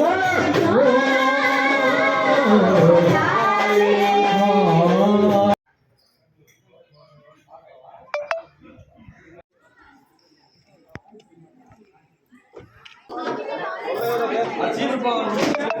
Mother! కొబ్బరికాయలు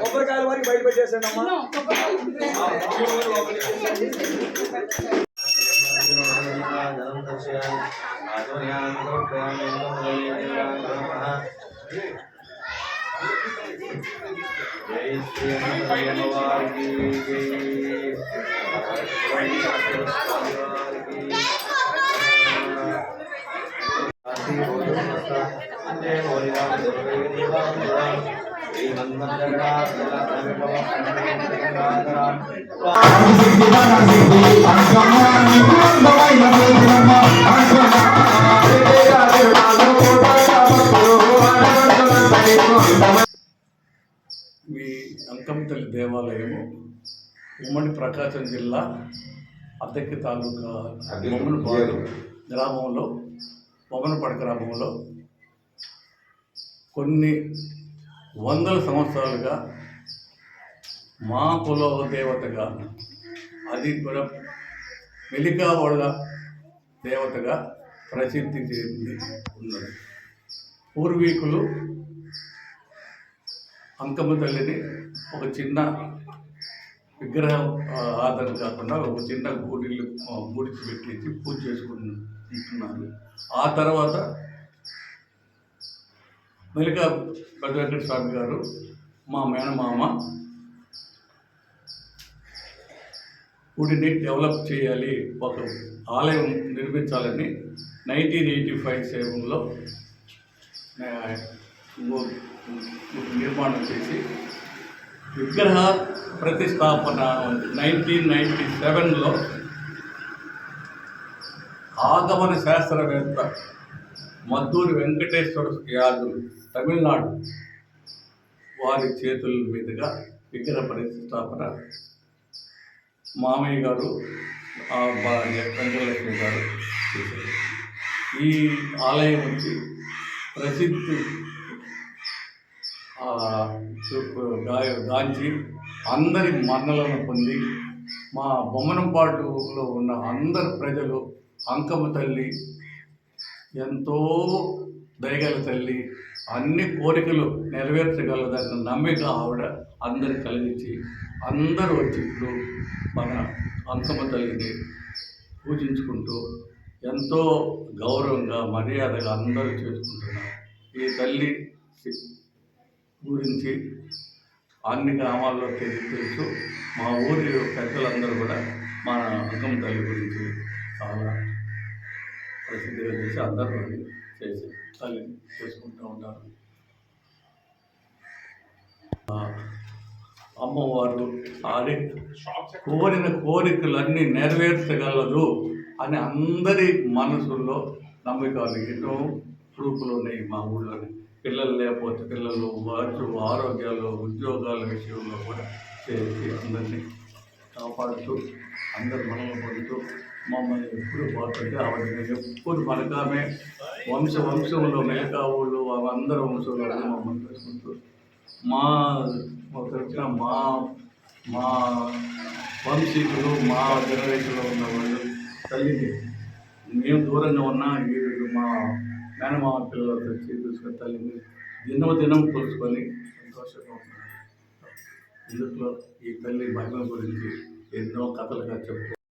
కొబ్బరికాయల వరకు బయట పెట్టేసాను అమ్మా జై శ్రీ అమ్మవారికి మీ అంకంతల్లి దేవాలయము ఉమ్మడి ప్రకాశం జిల్లా అద్దెకి తాలూకా మొమ్మలపాడు గ్రామంలో మొమ్మలపాడు గ్రామంలో కొన్ని వందల సంవత్సరాలుగా మా కుల దేవతగా అది కూడా వెలికా వాళ్ళ దేవతగా ప్రసిద్ధి చెంది ఉన్నది. పూర్వీకులు అంకమ్మ తల్లిని ఒక చిన్న విగ్రహం ఆధారం కాకుండా ఒక చిన్న గుడిలు ఆ, గుడికి పెట్టించి పూజ చేసుకుంటున్నారు. ఆ తర్వాత మెలికా పెద్ద స్వామి గారు మా మేనమామ గుడిని డెవలప్ చేయాలి ఒక ఆలయం నిర్మించాలని నైన్టీన్ ఎయిటీ ఫైవ్ సెవెన్లో నిర్మాణం చేసి విగ్రహ ప్రతిష్టాపన నైన్టీన్ నైన్టీ సెవెన్లో ఆగమన శాస్త్రవేత్త మద్దూరి వెంకటేశ్వర యాదవ్ తమిళనాడు వారి చేతుల మీదుగా విగ్రహ ప్రతిష్టాపన. మామయ్య గారు వెంకటలక్ష్మి గారు చేశారు. ఈ ఆలయం వచ్చి ప్రసిద్ధి గాయ గాంచి అందరి మన్నలను పొంది మా బొమ్మనంపాటులో ఉన్న అందరు ప్రజలు అంకమ్మ తల్లి ఎంతో దయగల తల్లి అన్ని కోరికలు నెరవేర్చగలదన్న నమ్మిక ఆవిడ అందరు కలిగించి అందరూ వచ్చి ఇప్పుడు మన అంకమ్మ తల్లిని పూజించుకుంటూ ఎంతో గౌరవంగా మర్యాదగా అందరూ చేసుకుంటున్నారు ఈ తల్లి గురించి అన్ని గ్రామాల్లో తెలిసి తెలుసు. మా ఊరి పెద్దలందరూ కూడా మన అంకమ్మ తల్లి గురించి చాలా ప్రసిద్ధిగా చేసి అందరూ చేసి తల్లి చేసుకుంటూ ఉంటారు అమ్మవారు ఆడి కోరిన కోరికలన్నీ నెరవేర్చగలదు అని అందరి మనసుల్లో నమ్మకాలు ఎన్నో ప్రూఫ్లు ఉన్నాయి మా ఊళ్ళో పిల్లలు లేకపోతే పిల్లలు వారు ఆరోగ్యాలు ఉద్యోగాల విషయంలో కూడా చేసి అందరినీ కాపాడుతూ అందరు మనల్ని పొందుతూ మమ్మల్ని ఎప్పుడు పోతుంటే ఆవిడ ఎప్పుడు మనకామే వంశ వంశంలో మిగతా ఊళ్ళు అందరి వంశంలో మమ్మల్ని చూసుకుంటూ మా మాకు వచ్చిన మా మా వంశీకులు మా జనరేషన్లో ఉన్న వాళ్ళు తల్లిని మేము దూరంగా ఉన్నా ఈ మా మేనమామ పిల్లలతో వచ్చి చూసుకుని తల్లిని దినవ దినం కొలుసుకొని సంతోషంగా ఉన్నారు. ఇందులో ఈ తల్లి మహిమ గురించి ఎన్నో కథలుగా చెప్పుకో